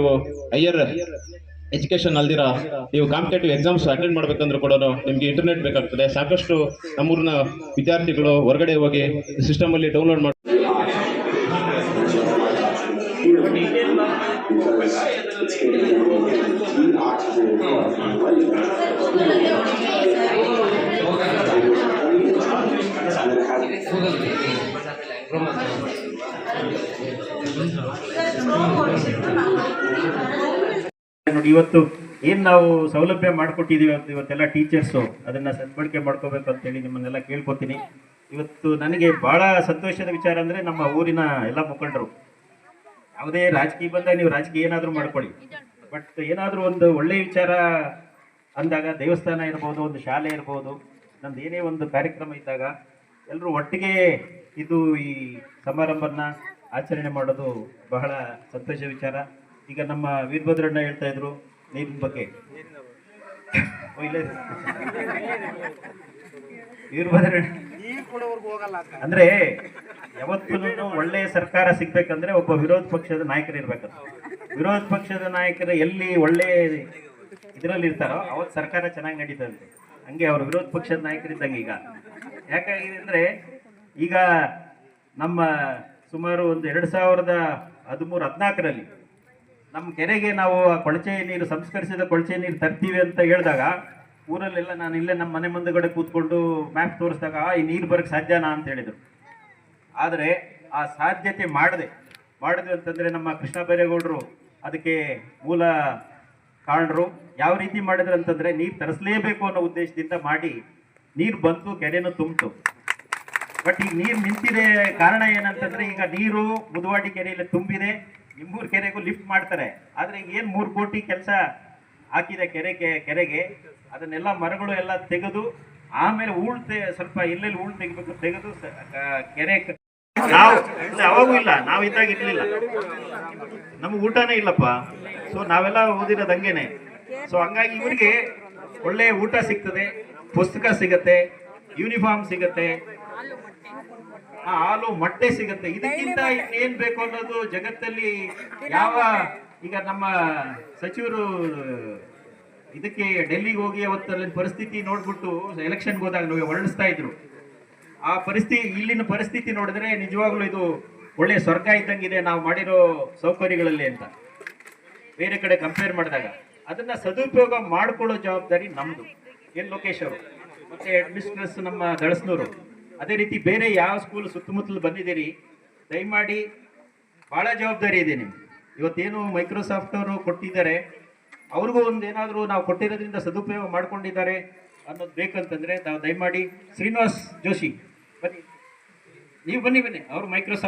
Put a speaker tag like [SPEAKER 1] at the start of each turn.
[SPEAKER 1] ನೀವು higher education ಅಲ್ದಿರ ನೀವು competitive exams attend ಮಾಡ್ಬೇಕಂದ್ರೂ ಕೂಡ ನಿಮಗೆ ಇಂಟರ್ನೆಟ್ ಬೇಕಾಗ್ತದೆ. ಸಾಕಷ್ಟು ನಮ್ಮೂರಿನ ವಿದ್ಯಾರ್ಥಿಗಳು ಹೊರಗಡೆ ಹೋಗಿ ಸಿಸ್ಟಮ್ ಅಲ್ಲಿ ಡೌನ್ಲೋಡ್ ಮಾಡಿ
[SPEAKER 2] ನೋಡಿ, ಇವತ್ತು ಏನು ನಾವು ಸೌಲಭ್ಯ ಮಾಡಿಕೊಟ್ಟಿದ್ದೀವಿ ಅಂತ ಇವತ್ತೆಲ್ಲ ಟೀಚರ್ಸು ಅದನ್ನು ಸದ್ಬಳಕೆ ಮಾಡ್ಕೋಬೇಕು ಅಂತೇಳಿ ನಿಮ್ಮನ್ನೆಲ್ಲ ಕೇಳ್ಕೊತೀನಿ. ಇವತ್ತು ನನಗೆ ಭಾಳ ಸಂತೋಷದ ವಿಚಾರ ಅಂದರೆ ನಮ್ಮ ಊರಿನ ಎಲ್ಲ ಮುಖಂಡರು. ಯಾವುದೇ ರಾಜಕೀಯ ಬಂದಾಗ ನೀವು ರಾಜಕೀಯ ಏನಾದರೂ ಮಾಡ್ಕೊಳ್ಳಿ. ಬಟ್ ಏನಾದರೂ ಒಂದು ಒಳ್ಳೆಯ ವಿಚಾರ ಅಂದಾಗ, ದೇವಸ್ಥಾನ ಇರ್ಬೋದು, ಒಂದು ಶಾಲೆ ಇರ್ಬೋದು ನಮ್ದು ಏನೇ ಒಂದು ಕಾರ್ಯಕ್ರಮ ಇದ್ದಾಗ ಎಲ್ಲರೂ ಒಟ್ಟಿಗೆ ಇದು ಈ ಸಮಾರಂಭನ ಆಚರಣೆ ಮಾಡೋದು ಬಹಳ ಸಂತೋಷ ವಿಚಾರ. ಈಗ ನಮ್ಮ ವೀರಭದ್ರಣ್ಣ ಹೇಳ್ತಾ ಇದ್ರು, ನೀರಿನ ಬಗ್ಗೆ. ವೀರಭದ್ರಣ್ಣ. ಅಂದ್ರೆ ಯಾವತ್ತೂ ಒಳ್ಳೆಯ ಸರ್ಕಾರ ಸಿಗ್ಬೇಕಂದ್ರೆ ಒಬ್ಬ ವಿರೋಧ ಪಕ್ಷದ ನಾಯಕರು ಇರ್ಬೇಕಂತ. ವಿರೋಧ ಪಕ್ಷದ ನಾಯಕರು ಎಲ್ಲಿ ಒಳ್ಳೆ ಇದರಲ್ಲಿ ಇರ್ತಾರೋ ಅವತ್ತು ಸರ್ಕಾರ ಚೆನ್ನಾಗಿ ನಡೀತದಂತೆ. ಹಂಗೆ ಅವ್ರ ವಿರೋಧ ಪಕ್ಷದ ನಾಯಕರಿದ್ದಂಗೆ ಈಗ. ಯಾಕಾಗಿದೆ ಅಂದ್ರೆ ಈಗ ನಮ್ಮ ಸುಮಾರು ಒಂದು ಎರಡು ಸಾವಿರದ ಹದಿಮೂರು ಹದಿನಾಲ್ಕರಲ್ಲಿ ನಮ್ಮ ಕೆರೆಗೆ ನಾವು ಕೊಳಚೆ ನೀರು ಸಂಸ್ಕರಿಸಿದ ಕೊಳಚೆ ನೀರು ತರ್ತೀವಿ ಅಂತ ಹೇಳಿದಾಗ ಊರಲ್ಲೆಲ್ಲ ನಾನು ಇಲ್ಲೇ ನಮ್ಮ ಮನೆ ಮುಂದಗಡೆ ಕೂತ್ಕೊಂಡು ಮ್ಯಾಪ್ ತೋರಿಸಿದಾಗ "ಆ, ಈ ನೀರು ಬರಕ್ಕೆ ಸಾಧ್ಯನಾ? ಅಂತ ಹೇಳಿದರು. ಆದರೆ ಆ ಸಾಧ್ಯತೆ ಮಾಡದೆ. ಮಾಡಿದ್ವಿ ಅಂತಂದರೆ ನಮ್ಮ ಕೃಷ್ಣ ಬೈರೇಗೌಡರು ಅದಕ್ಕೆ ಮೂಲ ಕಾರಣರು. ಯಾವ ರೀತಿ ಮಾಡಿದ್ರು ಅಂತಂದರೆ ನೀರು ತರಿಸಲೇಬೇಕು ಅನ್ನೋ ಉದ್ದೇಶದಿಂದ ಮಾಡಿ ನೀರು ಬಂತು ಕೆರೆನೂ ತುಂಬಿತು. ಬಟ್ ಈಗ ನೀರು ನಿಂತಿದೆ ಕಾರಣ ಏನಂತಂದರೆ ಈಗ ನೀರು ಮುದುವಾಡಿ ಕೆರೆಯಲ್ಲಿ ತುಂಬಿದೆ. ನಿಮ್ಮೂರು ಕೆರೆಗೂ ಲಿಫ್ಟ್ ಮಾಡ್ತಾರೆ. ಆದರೆ ಏನು ಮೂರು ಕೋಟಿ ಕೆಲಸ ಹಾಕಿದೆ ಕೆರೆಗೆ ಕೆರೆಗೆ, ಅದನ್ನೆಲ್ಲ ಮರಗಳು ಎಲ್ಲ ತೆಗೆದು, ಆಮೇಲೆ ಹೂಳು ತೆ- ಸ್ವಲ್ಪ ಎಲ್ಲೆಲ್ಲಿ ಹೂಳು ತೆಗಿಬೇಕು ತೆಗೆದು ಕೆರೆ ನಾವು ಯಾವಾಗೂ ಇಲ್ಲ, ನಾವು ಇದ್ದಾಗ ಇರ್ಲಿಲ್ಲ. ನಮ್ಗೆ ಊಟನೇ ಇಲ್ಲಪ್ಪ. ಸೊ ನಾವೆಲ್ಲ ಓದಿರೋದು ಹಂಗೇನೆ. ಸೊ ಹಂಗಾಗಿ ಇವರಿಗೆ ಒಳ್ಳೆ ಊಟ ಸಿಗ್ತದೆ, ಪುಸ್ತಕ ಸಿಗತ್ತೆ ಯೂನಿಫಾರ್ಮ್ ಸಿಗತ್ತೆ ಆ, ಹಾಲು ಮೊಟ್ಟೆ ಸಿಗುತ್ತೆ. ಇದಕ್ಕಿಂತ ಇನ್ನೇನ್ ಬೇಕು ಅನ್ನೋದು ಜಗತ್ತಲ್ಲಿ ಯಾವ ಈಗ ನಮ್ಮ ಸಚಿವರು ಇದಕ್ಕೆ ಡೆಲ್ಲಿಗೆ ಹೋಗಿ ಅವತ್ತಲ್ಲಿ ಪರಿಸ್ಥಿತಿ ನೋಡ್ಬಿಟ್ಟು ಎಲೆಕ್ಷನ್ಗೆ ಹೋದಾಗ ನಾವು ವರ್ಣಿಸ್ತಾ ಇದ್ರು. ಆ ಪರಿಸ್ಥಿತಿ ಇಲ್ಲಿನ ಪರಿಸ್ಥಿತಿ ನೋಡಿದ್ರೆ ನಿಜವಾಗ್ಲೂ ಇದು ಒಳ್ಳೆ ಸ್ವರ್ಗ ಇದ್ದಂಗಿದೆ. ನಾವು ಮಾಡಿರೋ ಸೌಕರ್ಯಗಳಲ್ಲಿ ಅಂತ. ಬೇರೆ ಕಡೆ ಕಂಪೇರ್ ಮಾಡಿದಾಗ. ಅದನ್ನ ಸದುಪಯೋಗ ಮಾಡ್ಕೊಳ್ಳೋ ಜವಾಬ್ದಾರಿ ನಮ್ದು. ಎನ್ ಲೋಕೇಶ್ ಅವರು. ಮತ್ತೆ ಅಡ್ಮಿನಿಸ್ಟ್ರೇಸ್ ನಮ್ಮ ದಳಸ್ನೂರು ಅದೇ ರೀತಿ ಬೇರೆ ಯಾವ ಸ್ಕೂಲ್ ಸುತ್ತಮುತ್ತಲು ಬಂದಿದ್ದೀರಿ? ದಯಮಾಡಿ ಭಾಳ ಜವಾಬ್ದಾರಿ ಇದೆ ನಿಮ್ಗೆ. ಇವತ್ತೇನು ಮೈಕ್ರೋಸಾಫ್ಟ್ ಅವರು ಕೊಟ್ಟಿದ್ದಾರೆ. ಅವ್ರಿಗೂ ಒಂದು ಏನಾದರೂ ನಾವು ಕೊಟ್ಟಿರೋದ್ರಿಂದ ಸದುಪಯೋಗ ಮಾಡ್ಕೊಂಡಿದ್ದಾರೆ ಅನ್ನೋದು ಬೇಕಂತಂದರೆ ನಾವು ದಯಮಾಡಿ ಶ್ರೀನಿವಾಸ್ ಜೋಶಿ ಬನ್ನಿ. ನೀವು ಬನ್ನಿ ಬನ್ನಿ, ಅವರು ಮೈಕ್ರೋಸಾಫ್ಟ್